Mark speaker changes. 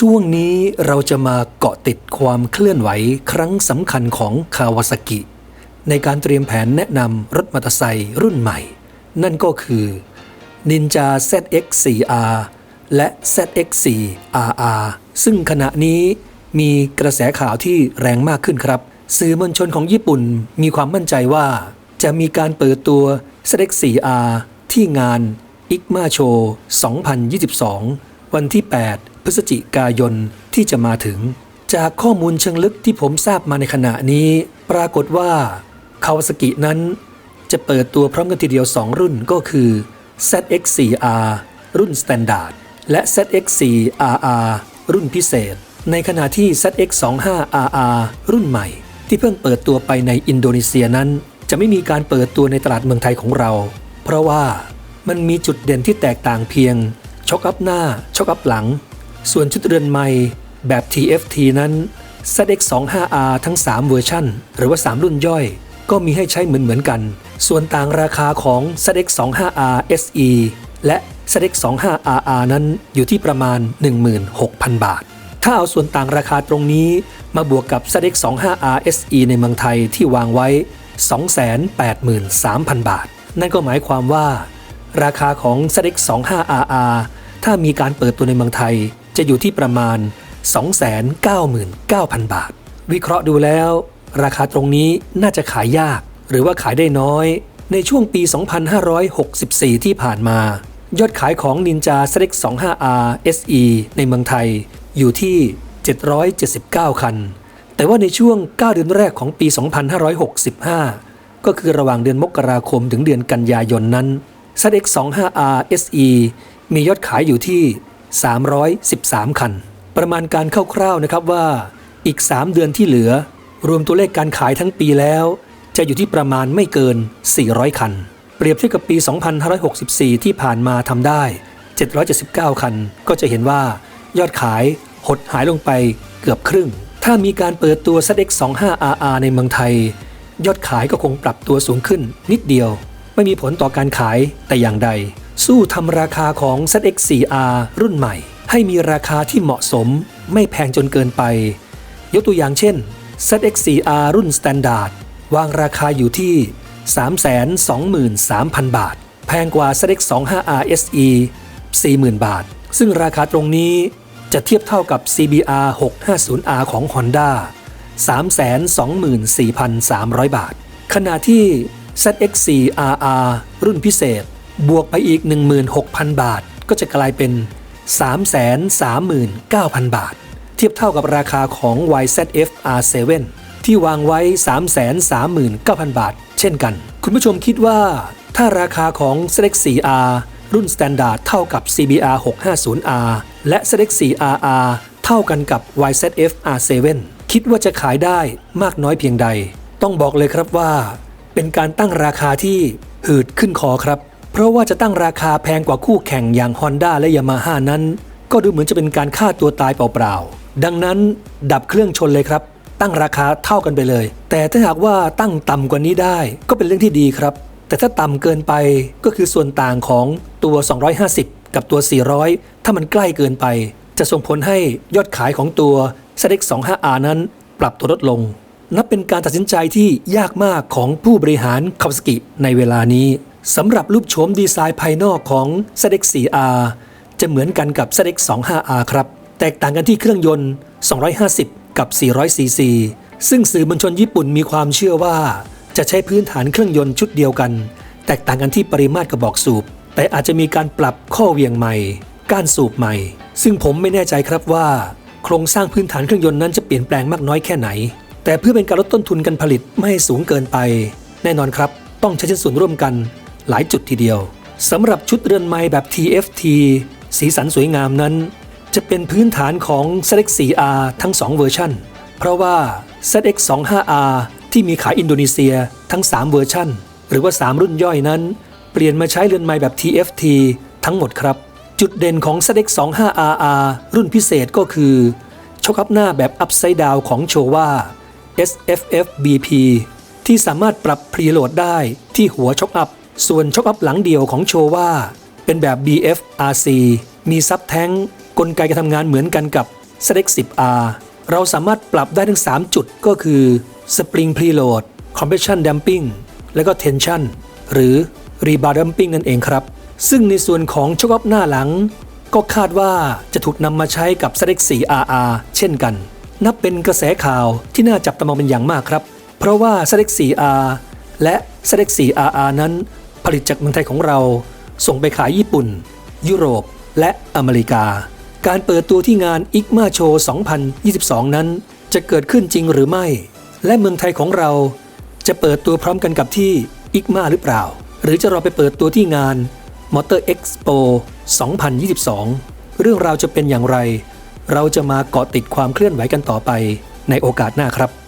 Speaker 1: ช่วงนี้เราจะมาเกาะติดความเคลื่อนไหวครั้งสำคัญของคาวาซากิ ในการเตรียมแผนแนะนำรถมอเตอร์ไซค์รุ่นใหม่ นั่นก็คือ Ninja ZX4R และ ZX4RR ซึ่งขณะนี้มีกระแสข่าวที่แรงมากขึ้นครับ สื่อมวลชนของญี่ปุ่นมีความมั่นใจว่า จะมีการเปิดตัว ZX4R ที่งาน IGMA Show 2022 วันที่ 8 พฤศจิกายนที่จะมาถึง จากข้อมูลเชิงลึกที่ผมทราบมาในขณะนี้ ปรากฏว่าคาวาสกินั้น จะเปิดตัวพร้อมกันทีเดียว 2 รุ่นก็คือ ZX4R รุ่น Standard และ ZX4RR รุ่นพิเศษ ในขณะที่ ZX25RR รุ่นใหม่ ที่เพิ่งเปิดตัวไปในอินโดนีเซียนั้น จะไม่มีการเปิดตัวในตลาดเมืองไทยของเรา เพราะว่ามันมีจุดเด่นที่แตกต่างเพียงช็อคอัพหน้าช็อคอัพหลัง ส่วนชุดเรือนไม้แบบ TFT นั้น ZX25R ทั้ง 3 เวอร์ชันหรือว่า 3 รุ่นย่อย ก็มีให้ใช้เหมือนเหมือนๆกัน ส่วนต่างราคาของ ZX25R SE และ ZX25RR นั้นอยู่ที่ประมาณ 16,000 บาท ถ้าเอาส่วนต่างราคาตรงนี้มาบวกกับ ZX25R SE ในเมืองไทยที่วางไว้ 283,000 บาท นั่นก็หมายความว่า ราคาของ ZX25RR ถ้ามีการเปิดตัวในเมืองไทย จะอยู่ที่ประมาณ 299,000 บาท วิเคราะห์ดูแล้ว ราคาตรงนี้น่าจะขายยาก หรือว่าขายได้น้อย ในช่วงปี 2564 ที่ผ่านมา ยอดขายของ Ninja s e l e c 25R SE ในเมืองไทยอยู่ที่ 779 คัน แต่ว่าในช่วง 9 เดือนแรกของปี 2565 ก็คือระหว่างเดือนมกราคมถึงเดือนกันยายนนั้น ZX 25R SE มียอดขายอยู่ที่ 313 คัน ประมาณการคร่าวๆนะครับว่า อีก 3 เดือนที่เหลือ รวมตัวเลขการขายทั้งปีแล้ว จะอยู่ที่ประมาณไม่เกิน 400 คัน เปรียบเทียบกับปี 2564 ที่ผ่านมาทำได้ 779 คัน ก็จะเห็นว่ายอดขายหดหายลงไปเกือบครึ่ง ถ้ามีการเปิดตัว ZX 25RR ในเมืองไทย ยอดขายก็คงปรับตัวสูงขึ้นนิดเดียว ไม่มีผลต่อการขายแต่อย่างใด สู้ทำราคาของ ZX4R รุ่นใหม่ ให้มีราคาที่เหมาะสม ไม่แพงจนเกินไป ยกตัวอย่างเช่น ZX4R รุ่น Standard วางราคาอยู่ที่ 323,000 บาท แพงกว่า ZX25R SE 40,000 บาท ซึ่งราคาตรงนี้จะเทียบเท่ากับ CBR 650R ของ Honda 324,300 บาท ขณะที่ ZX4RR รุ่นพิเศษ บวกไปอีก 16,000 บาท ก็จะกลายเป็น 339,000 บาท เทียบเท่ากับราคาของ YZF R7 ที่วางไว้ 339,000 บาท เช่นกัน คุณผู้ชมคิดว่าถ้าราคาของ Select 4R รุ่น Standard เท่ากับ CBR 650R และ Select 4RR เท่ากันกับ YZF R7 คิดว่าจะขายได้มากน้อยเพียงใด ต้องบอกเลยครับว่า เป็นการตั้งราคาที่หืดขึ้นคอครับ เพราะว่าจะตั้งราคาแพงกว่าคู่แข่งอย่าง Honda และ Yamaha นั้น ก็ดูเหมือนจะเป็นการฆ่าตัวตายเปล่าๆ ดังนั้นดับเครื่องชนเลยครับ ตั้งราคาเท่ากันไปเลย แต่ถ้าหากว่าตั้งต่ำกว่านี้ได้ก็เป็นเรื่องที่ดีครับ แต่ถ้าต่ำเกินไปก็คือส่วนต่างของตัว 250 กับตัว 400 ถ้ามันใกล้เกินไป จะส่งผลให้ยอดขายของตัว ZX 25R นั้น ปรับตัวลดลง นับเป็นการตัดสินใจที่ยากมากของผู้บริหารคาวาสกิในเวลานี้ สำหรับรูปโฉมดีไซน์ภายนอกของ ZX 4R จะเหมือนกันกับ ZX 25R ครับ แตกต่างกันที่เครื่องยนต์ 250 กับ 400 cc ซึ่งสื่อมวลชนญี่ปุ่นมีความเชื่อว่า จะใช้พื้นฐานเครื่องยนต์ชุดเดียวกัน แตกต่างกันที่ปริมาตรกระบอกสูบ แต่อาจจะมีการปรับข้อเหวี่ยงใหม่ก้านสูบใหม่ ซึ่งผมไม่แน่ใจครับว่า โครงสร้างพื้นฐานเครื่องยนต์นั้นจะเปลี่ยนแปลงมากน้อยแค่ไหน แต่เพื่อเป็นการลดต้นทุนการผลิตไม่ให้สูงเกินไป แน่นอนครับ ต้องใช้ชิ้นส่วนร่วมกัน หลายจุดทีเดียวสำหรับชุดเรือนไม้แบบ TFT สีสันสวยงามนั้น จะเป็นพื้นฐานของ ZX 4R ทั้ง 2 เวอร์ชันเพราะว่า ZX 25R ที่มีขายอินโดนีเซียทั้ง 3 เวอร์ชันหรือว่า 3 รุ่นย่อยนั้น เปลี่ยนมาใช้เรือนไม้แบบ TFT ทั้งหมดครับ จุดเด่นของ ZX 25RR รุ่นพิเศษก็คือช็อคอัพหน้าแบบ Upside Down ของโชว่า SFF BP ที่สามารถปรับพรีโหลดได้ที่หัวช็อคอัพ ส่วนช็อคอัพหลังเดียวของโชว่าเป็นแบบ BF RC มีซับแท้งกลไกการทำงานเหมือนกันกับ s l e c 10R เราสามารถปรับได้ทั้ง3 จุดก็คือ Spring Preload Compression Damping และก็ Tension หรือ Rebar Damping นั่นเองครับ ซึ่งในส่วนของช็อคอัพหน้าหลัง ก็คาดว่าจะถูกนำมาใช้กับ s l e c 4RR เช่นกัน นับเป็นกระแสข่าวที่น่าจับตามองเป็นอย่างมากครับ เพราะว่า s l e c 4R และ s l e c 4RR นั้น ผลิตจากเมืองไทยของเรา ส่งไปขายญี่ปุ่น ยุโรป และอเมริกา การเปิดตัวที่งาน ICMA Show 2022 นั้น จะเกิดขึ้นจริงหรือไม่ และเมืองไทยของเรา จะเปิดตัวพร้อมกันกับที่ ICMA หรือเปล่า หรือจะรอไปเปิดตัวที่งาน Motor Expo 2022 เรื่องราวจะเป็นอย่างไร เราจะมาเกาะติดความเคลื่อนไหวกันต่อไปในโอกาสหน้าครับ